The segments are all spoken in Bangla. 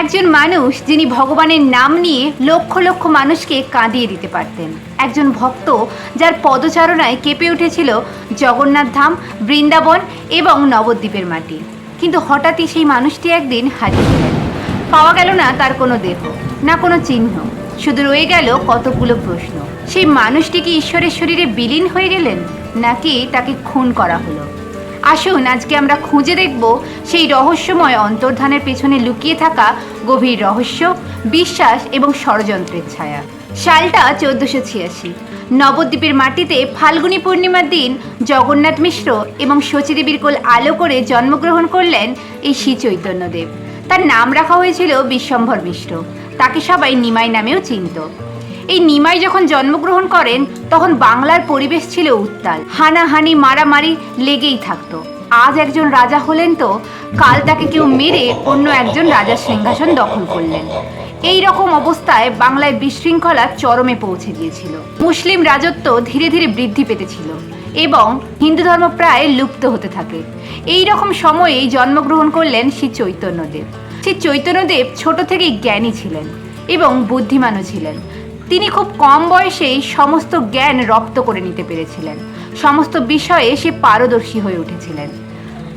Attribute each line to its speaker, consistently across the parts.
Speaker 1: একজন মানুষ যিনি ভগবানের নাম নিয়ে লক্ষ লক্ষ মানুষকে কাঁদিয়ে দিতে পারতেন। একজন ভক্ত যার পদচারণায় কেঁপে উঠেছিল জগন্নাথ ধাম, বৃন্দাবন এবং নবদ্বীপের মাটি। কিন্তু হঠাৎই সেই মানুষটি একদিন হারিয়ে গেলেন পাওয়া গেল না তার কোনো দেহ, না কোনো চিহ্ন। শুধু রয়ে গেল কতগুলো প্রশ্ন। সেই মানুষটি কি ঈশ্বরের শরীরে বিলীন হয়ে গেলেন, নাকি তাকে খুন করা হলো? আসুন, আজকে আমরা খুঁজে দেখব সেই রহস্যময় অন্তর্ধানের পেছনে লুকিয়ে থাকা গভীর রহস্য, বিশ্বাস এবং ষড়যন্ত্রের ছায়া। সালটা চোদ্দশো ছিয়াশি। নবদ্বীপের মাটিতে ফাল্গুনী পূর্ণিমার দিন জগন্নাথ মিশ্র এবং শচীদেবীর কোল আলো করে জন্মগ্রহণ করলেন এই শ্রী চৈতন্যদেব। তার নাম রাখা হয়েছিল বিশ্বম্ভর মিশ্র। তাকে সবাই নিমাই নামেও চিনত। এই নিমাই যখন জন্মগ্রহণ করেন, তখন বাংলার পরিবেশ ছিল উত্তাল। হানাহানি, মারামারি লেগেই থাকতো। আজ একজন রাজা হলেন তো, কাল তাকে কেউ মেরে অন্য একজন রাজার সিংহাসন দখল করলেন। এই রকম অবস্থায় বাংলায় বিশৃঙ্খলা চরমে পৌঁছে গিয়েছিল মুসলিম রাজত্ব ধীরে ধীরে বৃদ্ধি পেতেছিল এবং হিন্দু ধর্ম প্রায় লুপ্ত হতে থাকে। এই রকম সময়েই জন্মগ্রহণ করলেন শ্রী চৈতন্যদেব। শ্রী চৈতন্যদেব ছোট থেকেই জ্ঞানী ছিলেন এবং বুদ্ধিমানও ছিলেন। তিনি খুব কম বয়সেই সমস্ত জ্ঞান রপ্ত করে নিতে পেরেছিলেন। সমস্ত বিষয়ে সে পারদর্শী হয়ে উঠেছিলেন।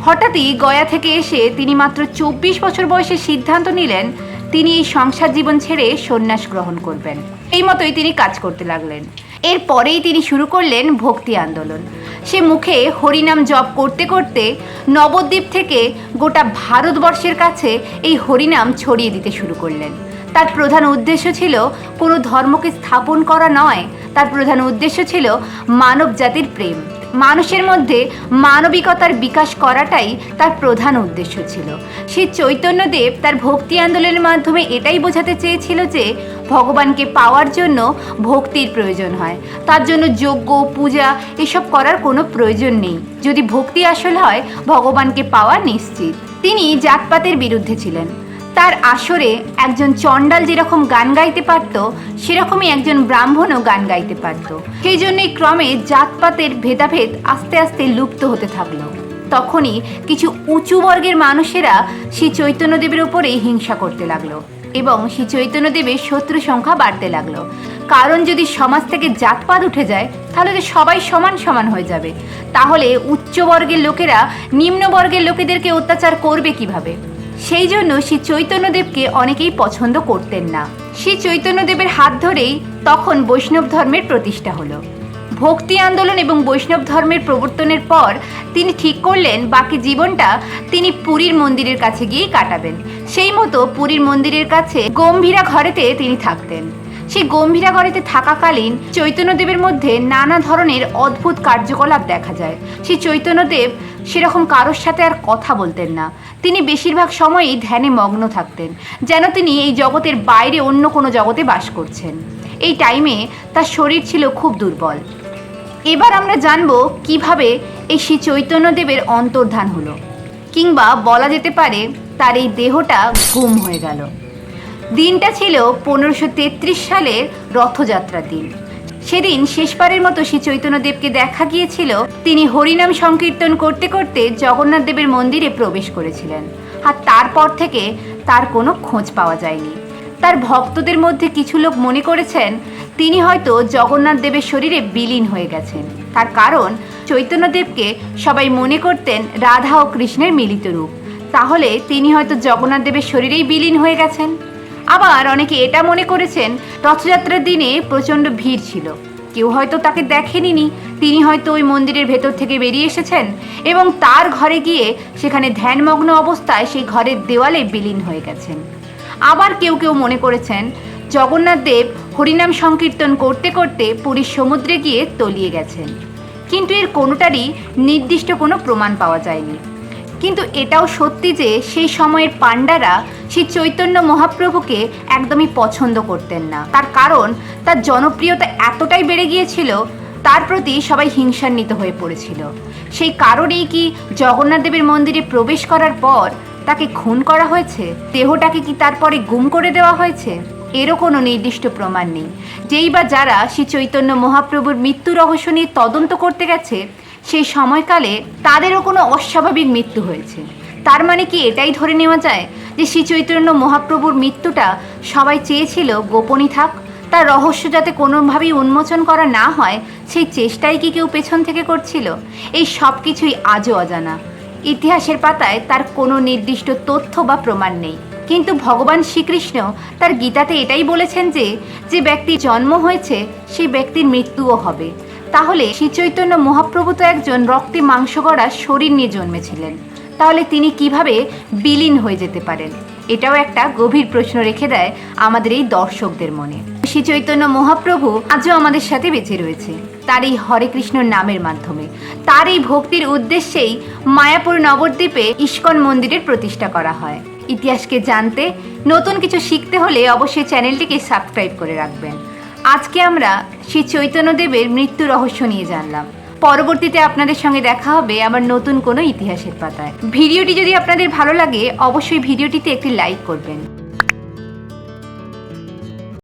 Speaker 1: হঠাৎই গয়া থেকে এসে তিনি মাত্র চব্বিশ বছর বয়সে সিদ্ধান্ত নিলেন, তিনি এই সংসার জীবন ছেড়ে সন্ন্যাস গ্রহণ করবেন। এই মতোই তিনি কাজ করতে লাগলেন। এরপরেই তিনি শুরু করলেন ভক্তি আন্দোলন। সে মুখে হরিনাম জপ করতে করতে নবদ্বীপ থেকে গোটা ভারতবর্ষের কাছে এই হরিনাম ছড়িয়ে দিতে শুরু করলেন। তার প্রধান উদ্দেশ্য ছিল কোনো ধর্মকে স্থাপন করা নয়। তার প্রধান উদ্দেশ্য ছিল মানব জাতির প্রেম। মানুষের মধ্যে মানবিকতার বিকাশ করাটাই তার প্রধান উদ্দেশ্য ছিল। সেই চৈতন্যদেব তার ভক্তি আন্দোলনের মাধ্যমে এটাই বোঝাতে চেয়েছিল যে ভগবানকে পাওয়ার জন্য ভক্তির প্রয়োজন হয়। তার জন্য যজ্ঞ, পূজা এসব করার কোনো প্রয়োজন নেই। যদি ভক্তি আসল হয়, ভগবানকে পাওয়া নিশ্চিত। তিনি জাতপাতের বিরুদ্ধে ছিলেন। তার আসরে একজন চণ্ডাল যেরকম গান গাইতে পারত, সেরকমই একজন ব্রাহ্মণও গান গাইতে পারত। সেই জন্যই ক্রমে জাতপাতের ভেদাভেদ আস্তে আস্তে লুপ্ত হতে থাকল। তখনই কিছু উঁচু বর্গের মানুষেরা শ্রী চৈতন্যদেবের উপরেই হিংসা করতে লাগল এবং শ্রী চৈতন্যদেবের শত্রু সংখ্যা বাড়তে লাগল। কারণ যদি সমাজ থেকে জাতপাত উঠে যায়, তাহলে তো সবাই সমান সমান হয়ে যাবে। তাহলে উচ্চবর্গের লোকেরা নিম্নবর্গের লোকেদেরকে অত্যাচার করবে কীভাবে? সেই জন্য শ্রী চৈতন্যদেবকে অনেকেই পছন্দ করতেন না। শ্রী চৈতন্যদেবের হাত ধরেই তখন বৈষ্ণব ধর্মের প্রতিষ্ঠা হলো। ভক্তি আন্দোলন এবং বৈষ্ণব ধর্মের প্রবর্তনের পর তিনি ঠিক করলেন, বাকি জীবনটা তিনি পুরীর মন্দিরের কাছে গিয়েই কাটাবেন। সেই মতো পুরীর মন্দিরের কাছে গম্ভীরা ঘরেতে তিনি থাকতেন। সেই গম্ভীরা ঘরেতে থাকাকালীন চৈতন্যদেবের মধ্যে নানা ধরনের অদ্ভুত কার্যকলাপ দেখা যায়। সেই চৈতন্যদেব সেরকম কারোর সাথে আর কথা বলতেন না। তিনি বেশিরভাগ সময়ই ধ্যানে মগ্ন থাকতেন, যেন তিনি এই জগতের বাইরে অন্য কোনো জগতে বাস করছেন। এই টাইমে তার শরীর ছিল খুব দুর্বল। এবার আমরা জানব কীভাবে এই শ্রী চৈতন্যদেবের অন্তর্ধান হলো, কিংবা বলা যেতে পারে তার এই দেহটা গুম হয়ে গেল। দিনটা ছিল পনেরোশো তেত্রিশ সালের রথযাত্রার দিন। সেদিন শেষবারের মতো শ্রী চৈতন্যদেবকে দেখা গিয়েছিল। তিনি হরিনাম সংকীর্তন করতে করতে জগন্নাথ দেবের মন্দিরে প্রবেশ করেছিলেন। আর তারপর থেকে তার কোনো খোঁজ পাওয়া যায়নি। তার ভক্তদের মধ্যে কিছু লোক মনে করেছেন, তিনি হয়তো জগন্নাথ দেবের শরীরে বিলীন হয়ে গেছেন। তার কারণ চৈতন্যদেবকে সবাই মনে করতেন রাধা ও কৃষ্ণের মিলিত রূপ। তাহলে তিনি হয়তো জগন্নাথ দেবের শরীরেই বিলীন হয়ে গেছেন। আবার অনেকে এটা মনে করেছেন, রথযাত্রার দিনে প্রচণ্ড ভিড় ছিল। কেউ হয়তো তাকে দেখেনি তিনি হয়তো ওই মন্দিরের ভেতর থেকে বেরিয়ে এসেছেন এবং তার ঘরে গিয়ে সেখানে ধ্যানমগ্ন অবস্থায় সেই ঘরের দেওয়ালে বিলীন হয়ে গেছেন। আবার কেউ কেউ মনে করেছেন, জগন্নাথ দেব হরিনাম সংকীর্তন করতে করতে পুরীর সমুদ্রে গিয়ে তলিয়ে গেছেন। কিন্তু এর কোনোটারই নির্দিষ্ট কোনো প্রমাণ পাওয়া যায়নি। কিন্তু এটাও সত্যি যে সেই সময়ের পাণ্ডারা শ্রী চৈতন্য মহাপ্রভুকে একদমই পছন্দ করতেন না। তার কারণ, তার জনপ্রিয়তা এতটাই বেড়ে গিয়েছিল, তার প্রতি সবাই হিংসান্বিত হয়ে পড়েছিল। সেই কারণেই কি জগন্নাথ দেবের মন্দিরে প্রবেশ করার পর তাকে খুন করা হয়েছে? দেহটাকে কি তারপরে গুম করে দেওয়া হয়েছে? এরও কোনো নির্দিষ্ট প্রমাণ নেই। যেই বা যারা শ্রী চৈতন্য মহাপ্রভুর মৃত্যু রহস্য নিয়ে তদন্ত করতে গেছে, সেই সময়কালে তাদেরও কোনো অস্বাভাবিক মৃত্যু হয়েছে। তার মানে কি এটাই ধরে নেওয়া যায় যে শ্রী চৈতন্য মহাপ্রভুর মৃত্যুটা সবাই চেয়েছিল গোপনই থাক? তার রহস্য যাতে কোনোভাবেই উন্মোচন করা না হয়, সেই চেষ্টাই কি কেউ পেছন থেকে করছিল? এই সব কিছুই আজও অজানা। ইতিহাসের পাতায় তার কোনো নির্দিষ্ট তথ্য বা প্রমাণ নেই। কিন্তু ভগবান শ্রীকৃষ্ণ তার গীতাতে এটাই বলেছেন যে যে ব্যক্তির জন্ম হয়েছে সেই ব্যক্তির মৃত্যুও হবে। তাহলে শ্রী চৈতন্য মহাপ্রভু তো একজন রক্তে মাংস গড়া শরীর নিয়ে জন্মেছিলেন। তাহলে তিনি কীভাবে বিলীন হয়ে যেতে পারেন? এটাও একটা গভীর প্রশ্ন রেখে দেয় আমাদের এই দর্শকদের মনে। শ্রী চৈতন্য মহাপ্রভু আজও আমাদের সাথে বেঁচে রয়েছে। তার এই হরে কৃষ্ণ নামের মাধ্যমে। তার এই ভক্তির উদ্দেশ্যেই মায়াপুর নবদ্বীপে ইস্কন মন্দিরের প্রতিষ্ঠা করা হয়। ইতিহাসকে জানতে, নতুন কিছু শিখতে হলে অবশ্যই চ্যানেলটিকে সাবস্ক্রাইব করে রাখবেন। আজকে আমরা শ্রী চৈতন্যদেবের মৃত্যু রহস্য নিয়ে জানলাম। পরবর্তীতে আপনাদের সঙ্গে দেখা হবে আবার নতুন কোনো ইতিহাসের পাতায়। ভিডিওটি যদি আপনাদের ভালো লাগে, অবশ্যই ভিডিওটিতে একটি লাইক করবেন।